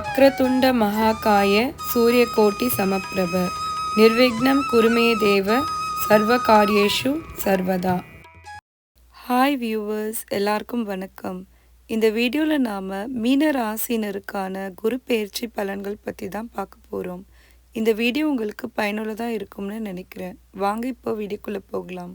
வக்ரதுண்ட மகாகாய சூரியகோட்டி சமப்பிரப. நிர்விக்னம் குருமே தேவ சர்வ காரியேஷு சர்வதா. ஹாய் வியூவர்ஸ் எல்லாருக்கும் வணக்கம். இந்த வீடியோவில் நாம் மீன ராசினருக்கான குரு பயிற்சி பலன்கள் பற்றி தான் பார்க்க போகிறோம் இந்த வீடியோ உங்களுக்கு பயனுள்ளதாக இருக்கும்னு நினைக்கிறேன். வாங்க இப்போ வீடியோக்குள்ளே போகலாம்.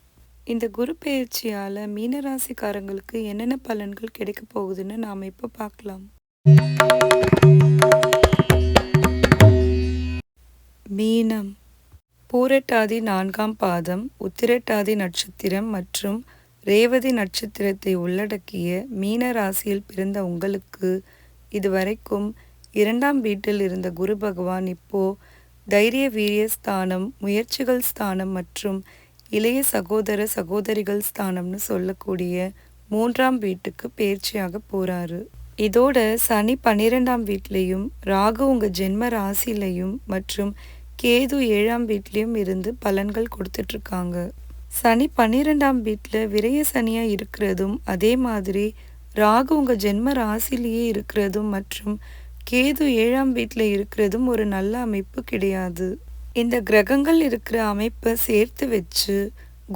இந்த குரு பயிற்சியால மீனராசிக்காரங்களுக்கு என்னென்ன பலன்கள் கிடைக்க போகுதுன்னு நாம் இப்போ பார்க்கலாம். மீனம். பூரட்டாதி நான்காம் பாதம் உத்திரட்டாதி நட்சத்திரம் மற்றும் ரேவதி நட்சத்திரத்தை உள்ளடக்கிய மீன ராசியில் பிறந்த உங்களுக்கு இதுவரைக்கும் இரண்டாம் வீட்டில் இருந்த குரு பகவான் இப்போ தைரிய வீரிய ஸ்தானம் முயற்சிகள் ஸ்தானம் மற்றும் இளைய சகோதர சகோதரிகள் ஸ்தானம்னு சொல்லக்கூடிய மூன்றாம் வீட்டுக்கு பேர்ச்சியாக போறாரு. இதோட சனி பன்னிரெண்டாம் வீட்லேயும் ராகு உங்க ஜென்ம ராசிலையும் மற்றும் கேது ஏழாம் வீட்லேயும் இருந்து பலன்கள் கொடுத்துட்டு இருக்காங்க சனி பன்னிரெண்டாம் வீட்டில் விரய சனியா இருக்கிறதும் அதே மாதிரி ராகு உங்க ஜென்ம ராசிலேயே இருக்கிறதும் மற்றும் கேது ஏழாம் வீட்டில் இருக்கிறதும் ஒரு நல்ல அமைப்பு கிடையாது. இந்த கிரகங்கள் இருக்கிற அமைப்பை சேர்த்து வச்சு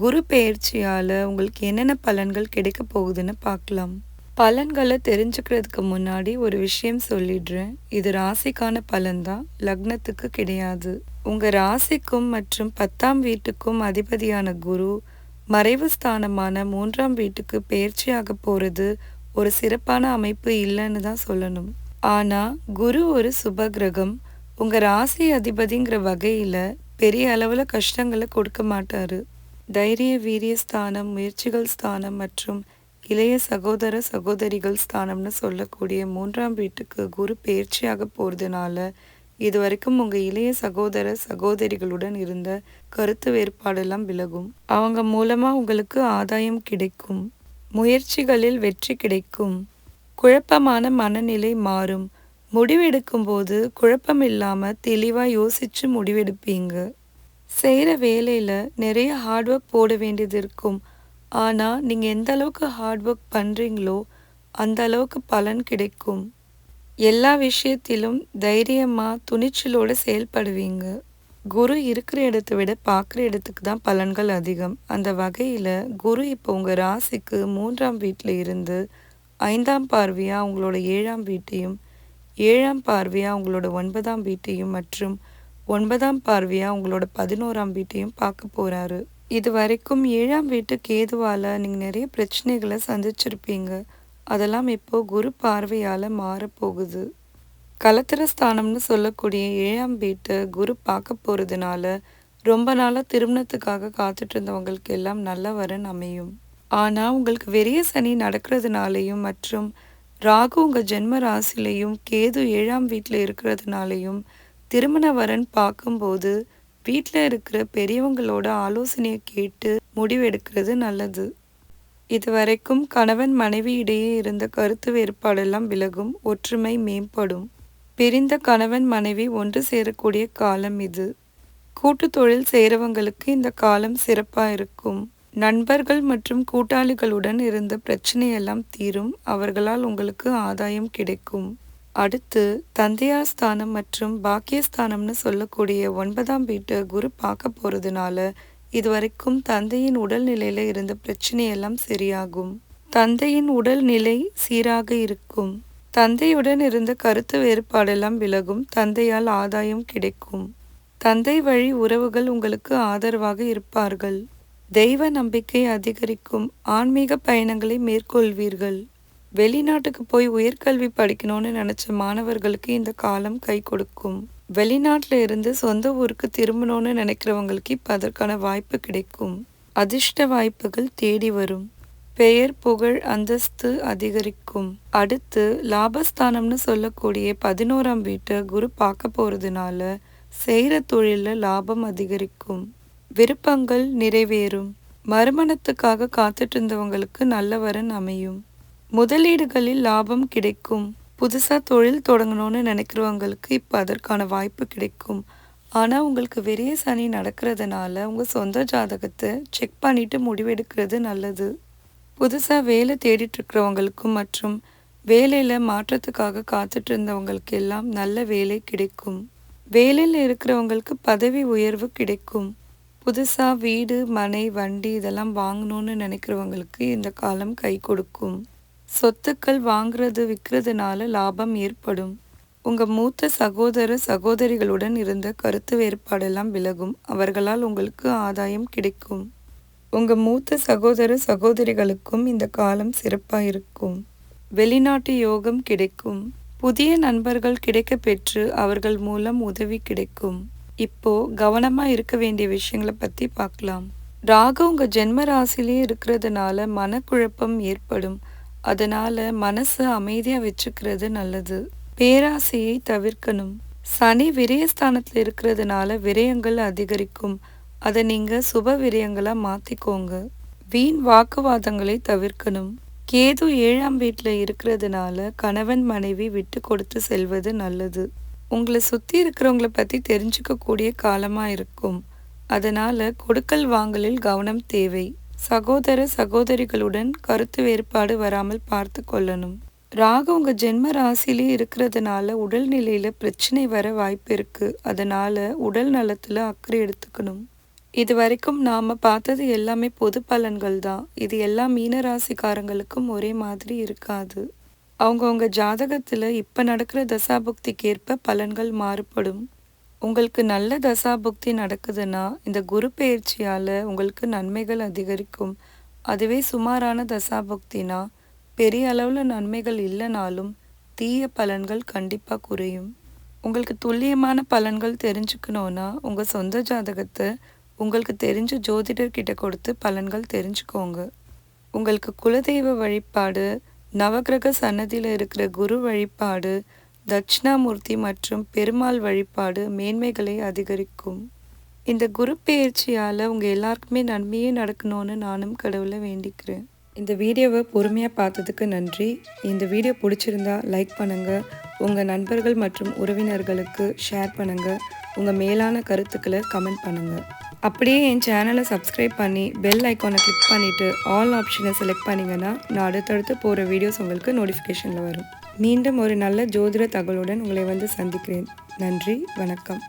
குரு பெயர்ச்சியால் உங்களுக்கு என்னென்ன பலன்கள் கிடைக்க போகுதுன்னு பார்க்கலாம். பலன்களை தெரிஞ்சுக்கிறதுக்கு முன்னாடி ஒரு விஷயம் சொல்லிடுறேன். இது ராசிக்கான பலன்தான் லக்னத்துக்கு கிடையாது. உங்கள் ராசிக்கும் மற்றும் பத்தாம் வீட்டுக்கும் அதிபதியான குரு மறைவு ஸ்தானமான மூன்றாம் வீட்டுக்கு பெயர்ச்சியாக போகிறது ஒரு சிறப்பான அமைப்பு இல்லைன்னு தான் சொல்லணும். ஆனால் குரு ஒரு சுப கிரகம். உங்கள் ராசி அதிபதிங்கிற வகையில் பெரிய அளவில் கஷ்டங்களை கொடுக்க மாட்டார். தைரிய வீரிய ஸ்தானம் முயற்சிகள் ஸ்தானம் மற்றும் இளைய சகோதர சகோதரிகள் ஸ்தானம்னு சொல்லக்கூடிய மூன்றாம் வீட்டுக்கு குரு பயிற்சியாக போகிறதுனால இது வரைக்கும் இளைய சகோதர சகோதரிகளுடன் இருந்த கருத்து வேறுபாடெல்லாம் விலகும். அவங்க மூலமாக உங்களுக்கு ஆதாயம் கிடைக்கும். முயற்சிகளில் வெற்றி கிடைக்கும். குழப்பமான மனநிலை மாறும். முடிவெடுக்கும்போது குழப்பம் இல்லாமல் தெளிவாக யோசித்து முடிவெடுப்பீங்க. செய்கிற வேலையில் நிறைய ஹார்ட் ஒர்க் போட வேண்டியது இருக்கும். ஆனால் நீங்கள் எந்த அளவுக்கு ஹார்ட் ஒர்க் பண்ணுறீங்களோ அந்த அளவுக்கு பலன் கிடைக்கும். எல்லா விஷயத்திலும் தைரியமாக துணிச்சலோடு செயல்படுவீங்க. குரு இருக்கிற இடத்த விட பார்க்குற இடத்துக்கு தான் பலன்கள் அதிகம். அந்த வகையில் குரு இப்போ உங்கள் ராசிக்கு மூன்றாம் வீட்டில் இருந்து ஐந்தாம் பார்வையாக உங்களோட ஏழாம் வீட்டையும் ஏழாம் பார்வையாக உங்களோட ஒன்பதாம் வீட்டையும் மற்றும் ஒன்பதாம் பார்வையாக உங்களோட பதினோராம் வீட்டையும் பார்க்க போகிறாரு இது வரைக்கும் ஏழாம் வீட்டு கேதுவால் நீங்கள் நிறைய பிரச்சனைகளை சந்திச்சிருப்பீங்க. அதெல்லாம் இப்போ குரு பார்வையால் மாறப்போகுது கலத்திர ஸ்தானம்னு சொல்லக்கூடிய ஏழாம் வீட்டை குரு பார்க்க போகிறதுனால ரொம்ப நாளாக திருமணத்துக்காக காத்துட்டு இருந்தவங்களுக்கு எல்லாம் நல்ல வரன் அமையும். ஆனால் உங்களுக்கு வெறிய சனி நடக்கிறதுனாலையும் மற்றும் ராகு உங்கள் ஜென்ம ராசிலையும் கேது ஏழாம் வீட்டில் இருக்கிறதுனாலையும் திருமண வரன் பார்க்கும்போது வீட்டில் இருக்கிற பெரியவங்களோட ஆலோசனையை கேட்டு முடிவெடுக்கிறது நல்லது. இதுவரைக்கும் கணவன் மனைவி இடையே இருந்த கருத்து வேறுபாடெல்லாம் விலகும் ஒற்றுமை மேம்படும். பிரிந்த கணவன் மனைவி ஒன்று சேரக்கூடிய காலம் இது. கூட்டு தொழில் செய்கிறவங்களுக்கு இந்த காலம் சிறப்பாக இருக்கும். நண்பர்கள் மற்றும் கூட்டாளிகளுடன் இருந்த பிரச்சனையெல்லாம் தீரும். அவர்களால் உங்களுக்கு ஆதாயம் கிடைக்கும். அடுத்து தந்தையார் ஸ்தானம் மற்றும் பாக்கியஸ்தானம்னு சொல்லக்கூடிய ஒன்பதாம் வீட்டை குரு பார்க்க போகிறதுனால இதுவரைக்கும் தந்தையின் உடல்நிலையில் இருந்த பிரச்சனையெல்லாம் சரியாகும். தந்தையின் உடல்நிலை சீராக இருக்கும். தந்தையுடன் இருந்த கருத்து வேறுபாடெல்லாம் விலகும். தந்தையால் ஆதாயம் கிடைக்கும். தந்தை வழி உறவுகள் உங்களுக்கு ஆதரவாக இருப்பார்கள். தெய்வ நம்பிக்கை அதிகரிக்கும் ஆன்மீக பயணங்களை மேற்கொள்வீர்கள். வெளிநாட்டுக்கு போய் உயர்கல்வி படிக்கணும்னு நினச்ச மாணவர்களுக்கு இந்த காலம் கை கொடுக்கும். வெளிநாட்டில் இருந்து சொந்த ஊருக்கு திரும்பணும்னு நினைக்கிறவங்களுக்கு இப்போ அதற்கான வாய்ப்பு கிடைக்கும். அதிர்ஷ்ட வாய்ப்புகள் தேடி வரும். பெயர் புகழ் அந்தஸ்து அதிகரிக்கும். அடுத்து லாபஸ்தானம்னு சொல்லக்கூடிய பதினோராம் வீட்டை குரு பார்க்க போகிறதுனால செய்கிற தொழிலில் லாபம் அதிகரிக்கும். விருப்பங்கள் நிறைவேறும். மறுமணத்துக்காக காத்துட்டு இருந்தவங்களுக்கு நல்ல வரன் அமையும். முதலீடுகளில் லாபம் கிடைக்கும். புதுசாக தொழில் தொடங்கணும்னு நினைக்கிறவங்களுக்கு இப்போ அதற்கான வாய்ப்பு கிடைக்கும். ஆனால் உங்களுக்கு வெறிய சனி நடக்கிறதுனால உங்கள் சொந்த ஜாதகத்தை செக் பண்ணிவிட்டு முடிவெடுக்கிறது நல்லது. புதுசாக வேலை தேடிட்டுருக்கிறவங்களுக்கும் மற்றும் வேலையில் மாற்றத்துக்காக காத்துட்டு இருந்தவங்களுக்கு எல்லாம் நல்ல வேலை கிடைக்கும். வேலையில் இருக்கிறவங்களுக்கு பதவி உயர்வு கிடைக்கும். புதுசாக வீடு மனை வண்டி இதெல்லாம் வாங்கணும்னு நினைக்கிறவங்களுக்கு இந்த காலம் கை கொடுக்கும். சொத்துக்கள் வாங்குறது விற்கிறதுனால லாபம் ஏற்படும். உங்கள் மூத்த சகோதர சகோதரிகளுடன் இருந்த கருத்து வேறுபாடெல்லாம் விலகும். அவர்களால் உங்களுக்கு ஆதாயம் கிடைக்கும். உங்கள் மூத்த சகோதர சகோதரிகளுக்கும் இந்த காலம் சிறப்பாக இருக்கும் வெளிநாட்டு யோகம் கிடைக்கும். புதிய நண்பர்கள் கிடைக்க பெற்று அவர்கள் மூலம் உதவி கிடைக்கும். இப்போ கவனமாக இருக்க வேண்டிய விஷயங்களை பற்றி பார்க்கலாம் ராகு உங்கள் ஜென்ம ராசிலேயே இருக்கிறதுனால மனக்குழப்பம் ஏற்படும். அதனால மனசு அமைதியாக வச்சுக்கிறது நல்லது. பேராசையை தவிர்க்கணும். சனி விரயஸ்தானத்தில் இருக்கிறதுனால விரயங்கள் அதிகரிக்கும். அதை நீங்கள் சுப விரயங்களாக மாற்றிக்கோங்க வீண் வாக்குவாதங்களை தவிர்க்கணும். கேது ஏழாம் வீட்டில் இருக்கிறதுனால கணவன் மனைவி விட்டு கொடுத்து செல்வது நல்லது. உங்களை சுற்றி இருக்கிறவங்கள பற்றி தெரிஞ்சுக்கக்கூடிய காலமாக இருக்கும். அதனால் கொடுக்கல் வாங்கலில் கவனம் தேவை. சகோதர சகோதரிகளுடன் கருத்து வேறுபாடு வராமல் பார்த்து கொள்ளணும். ராகு உங்கள் ஜென்ம ராசிலே இருக்கிறதுனால உடல்நிலையில் பிரச்சனை வர வாய்ப்பு இருக்குது அதனால் உடல் நலத்தில் அக்கறை எடுத்துக்கணும். இது வரைக்கும் நாம் பார்த்தது எல்லாமே பொது பலன்கள் தான். இது எல்லா மீனராசிக்காரங்களுக்கும் ஒரே மாதிரி இருக்காது. அவங்கவுங்க ஜாதகத்தில் இப்போ நடக்கிற தசாபுக்திக்கு ஏற்ப பலன்கள் மாறுபடும். உங்களுக்கு நல்ல தசாபுக்தி நடக்குதுன்னா இந்த குரு பயிற்சியால் உங்களுக்கு நன்மைகள் அதிகரிக்கும். அதுவே சுமாரான தசாபுக்தினா பெரிய அளவில் நன்மைகள் இல்லைனாலும் தீய பலன்கள் கண்டிப்பாக குறையும். உங்களுக்கு துல்லியமான பலன்கள் தெரிஞ்சுக்கணுன்னா உங்கள் சொந்த ஜாதகத்தை உங்களுக்கு தெரிஞ்ச ஜோதிடர்கிட்ட கொடுத்து பலன்கள் தெரிஞ்சுக்கோங்க. உங்களுக்கு குலதெய்வ வழிபாடு நவகிரக சன்னதியில் இருக்கிற குரு வழிபாடு தட்சிணாமூர்த்தி மற்றும் பெருமாள் வழிபாடு மேன்மைகளை அதிகரிக்கும். இந்த குரு பயிற்சியால் உங்கள் எல்லாருக்குமே நன்மையே நடக்கணும்னு நானும் கடவுளை வேண்டிக்கிறேன். இந்த வீடியோவை பொறுமையாக பார்த்ததுக்கு நன்றி. இந்த வீடியோ பிடிச்சிருந்தா லைக் பண்ணுங்கள் உங்கள் நண்பர்கள் மற்றும் உறவினர்களுக்கு ஷேர் பண்ணுங்கள் உங்கள் மேலான கருத்துக்களை கமெண்ட் பண்ணுங்கள் அப்படியே என் சேனலை சப்ஸ்கிரைப் பண்ணி பெல் ஐக்கானை கிளிக் பண்ணிவிட்டு ஆல் ஆப்ஷனை செலக்ட் பண்ணிங்கன்னா நான் அடுத்தடுத்து போகிற வீடியோஸ் உங்களுக்கு நோட்டிஃபிகேஷனில் வரும். மீண்டும் ஒரு நல்ல ஜோதிட தகவலுடன் உங்களை வந்து சந்திக்கிறேன். நன்றி வணக்கம்.